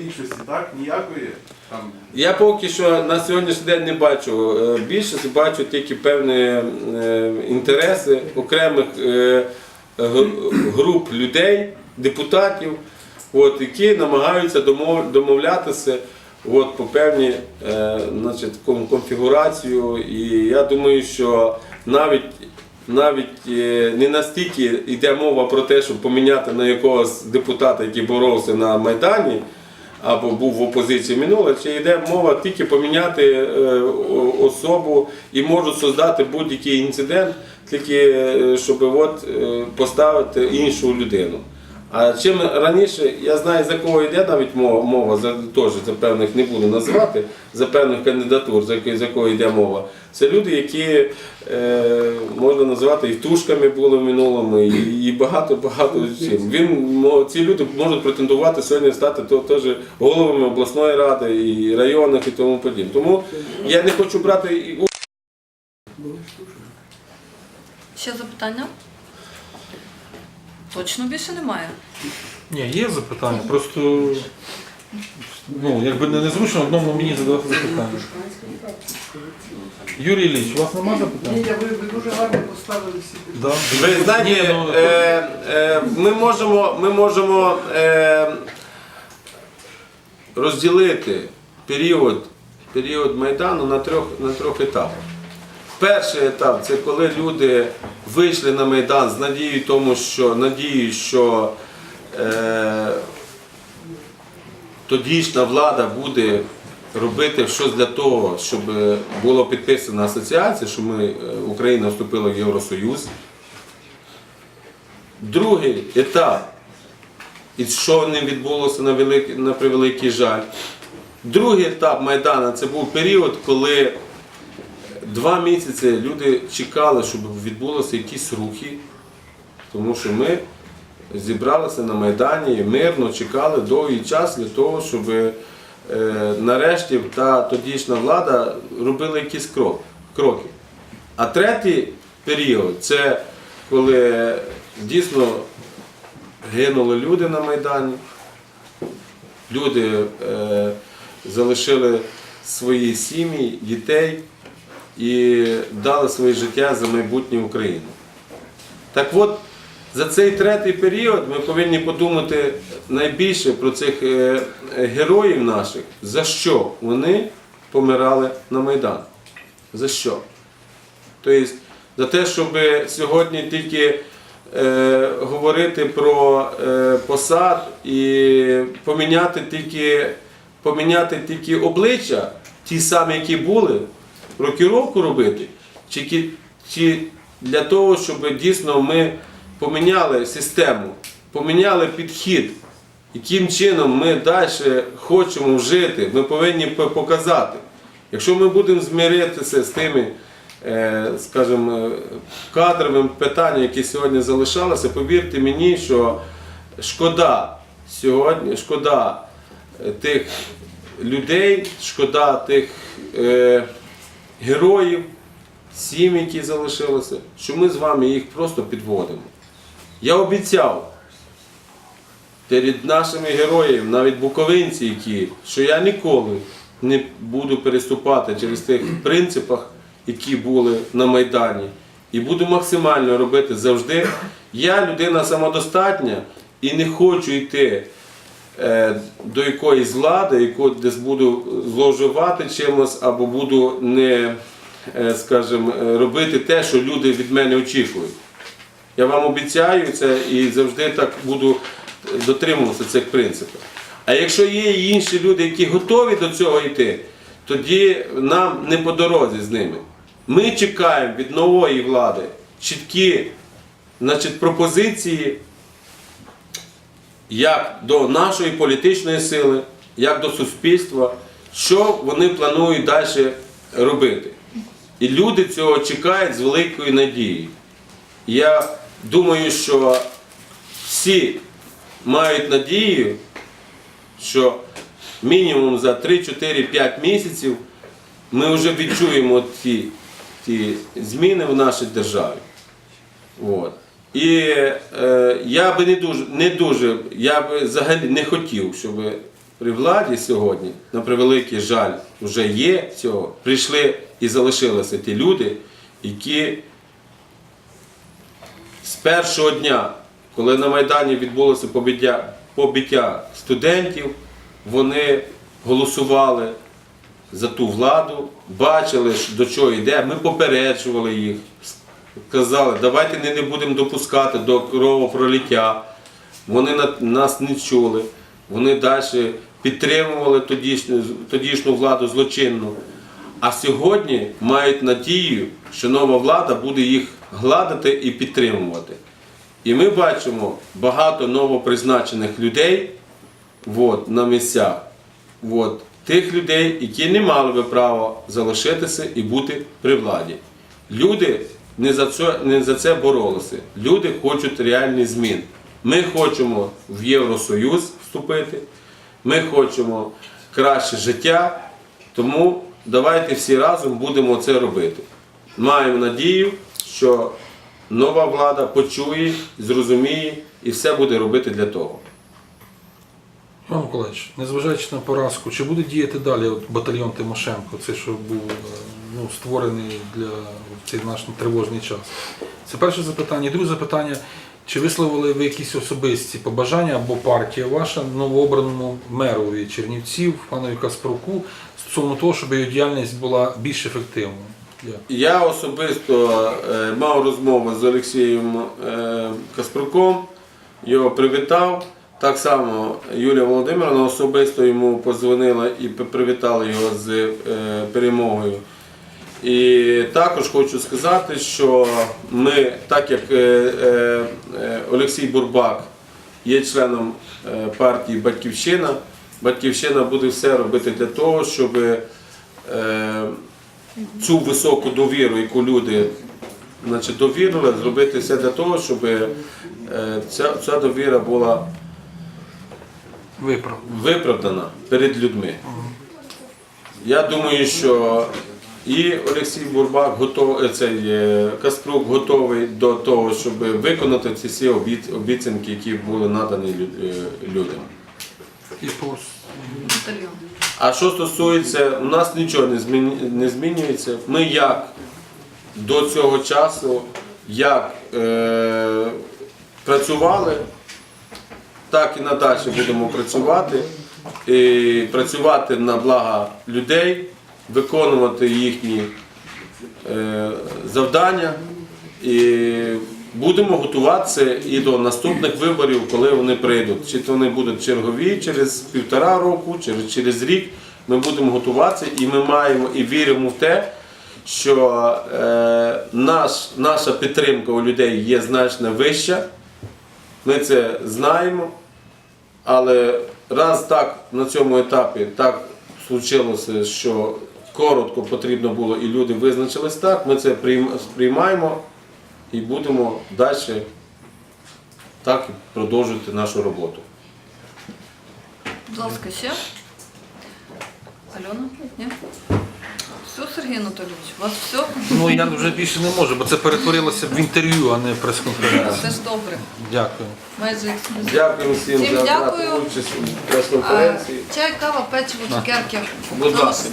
Більшості, так? Ніякої там. Я поки що на сьогоднішній день не бачу е, більшості, бачу тільки певні е, інтереси окремих е, груп людей, депутатів, от, які намагаються домов- домовлятися от, по певній значить, конфігурацію. І я думаю, що навіть навіть не настільки йде мова про те, щоб поміняти на якогось депутата, який боровся на Майдані, або був в опозиції минуле, чи йде мова тільки поміняти е, особу і можуть создати будь-який інцидент, тільки е, щоб от, е, поставити іншу людину. А чим раніше, я знаю, за кого йде навіть мова, мова за, теж за певних не буду називати, за певних кандидатур, за, які- за кого йде мова. Це люди, які е, можна назвати і тушками були в минулому, і, і багато багато чим. Він ці люди можуть претендувати сьогодні стати то, теж головами обласної ради і районних і тому подібне. Тому я не хочу брати і Ще запитання? Точно більше немає. Ні, є запитання, просто ну, якби не незручно одному мені задавати запитання. Юрій Ілліч, у вас немає запитань? Ні, ви, ви дуже гарно поставили всі Да. Ви знаєте, Ні, ну, е, е, ми можемо, ми можемо е, розділити період, період Майдану на трьох, на трьох етапах. Перший етап це коли люди вийшли на Майдан з надією, тому що, надією, що е, тодішня влада буде робити щось для того, щоб була підписана асоціація, що ми, е, Україна вступила в Євросоюз. Другий етап, і що не відбулося на, великий, на превеликий жаль. Другий етап Майдану це був період, коли два місяці люди чекали, щоб відбулися якісь рухи, тому що ми зібралися на Майдані і мирно чекали довгий час для того, щоб е, нарешті та тодішня влада робила якісь кроки. А третій період це коли дійсно гинули люди на Майдані, люди е, залишили свої сім'ї, дітей і дали своє життя за майбутнє України. Так от, за цей третій період ми повинні подумати найбільше про цих е, героїв наших, за що вони помирали на Майдані. За що? Тобто, за те, щоб сьогодні тільки е, говорити про е, посад і поміняти тільки, поміняти тільки обличчя, ті самі, які були, рокіровку робити, чи, чи для того, щоб дійсно ми поміняли систему, поміняли підхід, яким чином ми далі хочемо жити, ми повинні показати. Якщо ми будемо змиритися з тими, е, скажімо, кадровими питаннями, які сьогодні залишалися, повірте мені, що шкода сьогодні, шкода е, тих людей, шкода тих е, героїв, сім, які залишилися, що ми з вами їх просто підводимо. Я обіцяв перед нашими героями, навіть буковинці, які, що я ніколи не буду переступати через тих принципах, які були на Майдані. І буду максимально робити завжди. Я людина самодостатня і не хочу йти до якоїсь влади, яку десь буду зловживати чимось, або буду не, е, скажімо, е, робити те, що люди від мене очікують. Я вам обіцяю це і завжди так буду дотримуватися цих принципів. А якщо є інші люди, які готові до цього йти, тоді нам не по дорозі з ними. Ми чекаємо від нової влади чіткі значить, пропозиції як до нашої політичної сили, як до суспільства, що вони планують далі робити. І люди цього чекають з великою надією. Я думаю, що всі мають надію, що мінімум за 3-4-5 місяців ми вже відчуємо ті, ті зміни в нашій державі. От. І е, я би не дуже, не дуже, я би взагалі не хотів, щоб при владі сьогодні, на превеликий жаль, вже є цього, прийшли і залишилися ті люди, які з першого дня, коли на Майдані відбулося побиття, побиття студентів, вони голосували за ту владу, бачили, до чого йде. Ми попереджували їх, казали, давайте не, не будемо допускати до кровопролиття. Вони на- нас не чули. Вони далі підтримували тодішню, тодішню владу злочинну. А сьогодні мають надію, що нова влада буде їх гладити і підтримувати. І ми бачимо багато новопризначених людей от, на місцях. От, тих людей, які не мали би права залишитися і бути при владі. Люди не за це, не за це боролися. Люди хочуть реальні змін. Ми хочемо в Євросоюз вступити, ми хочемо краще життя, тому давайте всі разом будемо це робити. Маємо надію, що нова влада почує, зрозуміє і все буде робити для того. Іван Миколаївич, незважаючи на поразку, чи буде діяти далі от батальйон Тимошенко, це що був е, ну, створений для цей наш тривожний час? Це перше запитання. Друге запитання, чи висловили ви якісь особисті побажання або партія ваша новообраному мерові Чернівців, панові Каспруку, стосовно того, щоб його діяльність була більш ефективною? Я особисто е, мав розмову з Олексієм е, Каспруком, його привітав. Так само Юлія Володимировна особисто йому подзвонила і привітала його з е, перемогою. І також хочу сказати, що ми, так як е, е, е, Олексій Бурбак є членом партії Батьківщина, Батьківщина буде все робити для того, щоб цю високу довіру, яку люди значить, довірили, зробити все для того, щоб ця, ця довіра була виправдана перед людьми. Я думаю, що і Олексій Бурбак готовий, цей е, Каспрук готовий до того, щоб виконати ці всі обіцянки, які були надані е, людям. А що стосується, у нас нічого не, не змінюється. Ми як до цього часу, як е, працювали, так і надалі будемо працювати. І працювати на благо людей, виконувати їхні е, завдання. І будемо готуватися і до наступних виборів, коли вони прийдуть. Чи то вони будуть чергові через півтора року, через, через рік. Ми будемо готуватися і ми маємо і віримо в те, що е, наш, наша підтримка у людей є значно вища. Ми це знаємо. Але раз так на цьому етапі так случилося, що коротко потрібно було і люди визначились так, ми це прийм- сприймаємо і будемо далі так продовжувати нашу роботу. Будь ласка, ще. Альона? Ні? Все, Сергій Анатолійович, у вас все? Ну я вже більше не можу, бо це перетворилося в інтерв'ю, а не прес-конференцію. Це ж добре. Дякую. Майже ексклюзив. Дякую всім Всім за дякую. участь у прес-конференції. Чай, кава, печиво, цукерки. Будь ласка,